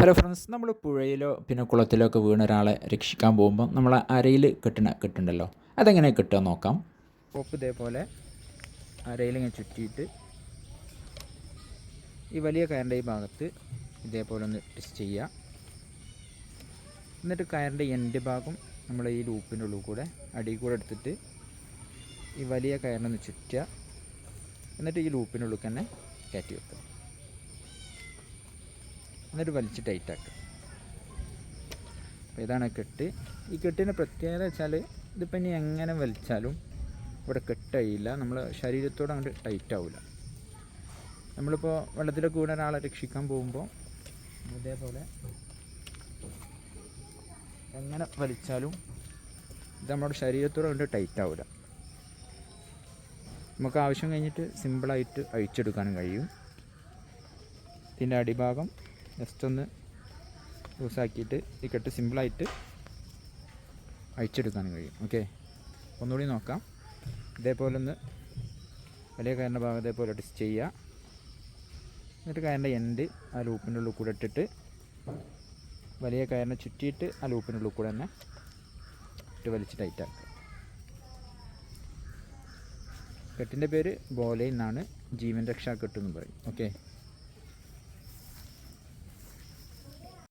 Hello friends നമ്മൾ പുഴയിലോ പിന്നെ കുളത്തിലോ ഒക്കെ വീണ ഒരാളെ രക്ഷിക്കാൻ പോകുമ്പോൾ നമ്മൾ അരയിൽ കെട്ടണ കെട്ടുണ്ടല്ലോ. അതെങ്ങനെ കിട്ടുക നോക്കാം. ഒപ്പ് ഇതേപോലെ അരയിൽ ഇങ്ങനെ ചുറ്റിയിട്ട് ഈ വലിയ കയറിന്റെ ഈ ഭാഗത്ത് ഇതേപോലെ ഒന്ന് ടെസ്റ്റ് ചെയ്യുക. എന്നിട്ട് കയറിന്റെ എൻഡ് ഭാഗം നമ്മൾ ഈ ലൂപ്പിന്റെ ഉള്ളിൽ കൂടെ അടിയിൽ കൂടെ എടുത്തിട്ട് ഈ വലിയ കയറിനൊന്ന് ചുറ്റുക. എന്നിട്ട് ഈ ലൂപ്പിന്റെ ഉള്ളിൽ തന്നെ കയറ്റി വെക്കുക. എന്നിട്ട് വലിച്ച് ടൈറ്റ് ആക്കുക അപ്പോൾ ഇതാണ് കെട്ട്. ഈ കെട്ടിന്റെ പ്രത്യേകത വെച്ചാൽ ഇതിപ്പോൾ ഇനി എങ്ങനെ വലിച്ചാലും ഇവിടെ കെട്ടയില്ല. നമ്മൾ ശരീരത്തോട് അങ്ങോട്ട് ടൈറ്റ് ആവില്ല നമ്മളിപ്പോൾ വെള്ളത്തിലെ കൂടെ ഒരാളെ രക്ഷിക്കാൻ പോകുമ്പോൾ ഇതേപോലെ എങ്ങനെ വലിച്ചാലും ഇത് നമ്മുടെ ശരീരത്തോട് അങ്ങോട്ട് ടൈറ്റ് ആവില്ല നമുക്ക് ആവശ്യം കഴിഞ്ഞിട്ട് സിമ്പിളായിട്ട് അഴിച്ചെടുക്കാനും കഴിയും. ഇതിന്റെ അടിഭാഗം ജസ്റ്റ് ഒന്ന് ലൂസാക്കിയിട്ട് ഈ കെട്ട് സിമ്പിളായിട്ട് അഴിച്ചെടുക്കാനും കഴിയും. ഓക്കെ ഒന്നുകൂടി നോക്കാം. ഇതേപോലെ ഒന്ന് വലിയ കയറിന്റെ ഭാഗം ഇതേപോലെ ടെസ്റ്റ് ചെയ്യുക എന്നിട്ട് കയറിന്റെ എൻഡ് ആ ലൂപ്പിന്റെ ഉള്ളിൽ കൂടെ ഇട്ടിട്ട് വലിയ കയറിനെ ചുറ്റിയിട്ട് ആ ലൂപ്പിന്റെ ഉള്ളിൽ കൂടെ തന്നെ ഇട്ട് വലിച്ച് ടൈറ്റാക്കുക കെട്ടിന്റെ പേര് ബോലെ എന്നാണ് ജീവൻ രക്ഷാ കെട്ട് എന്ന് പറയും. ഓക്കെ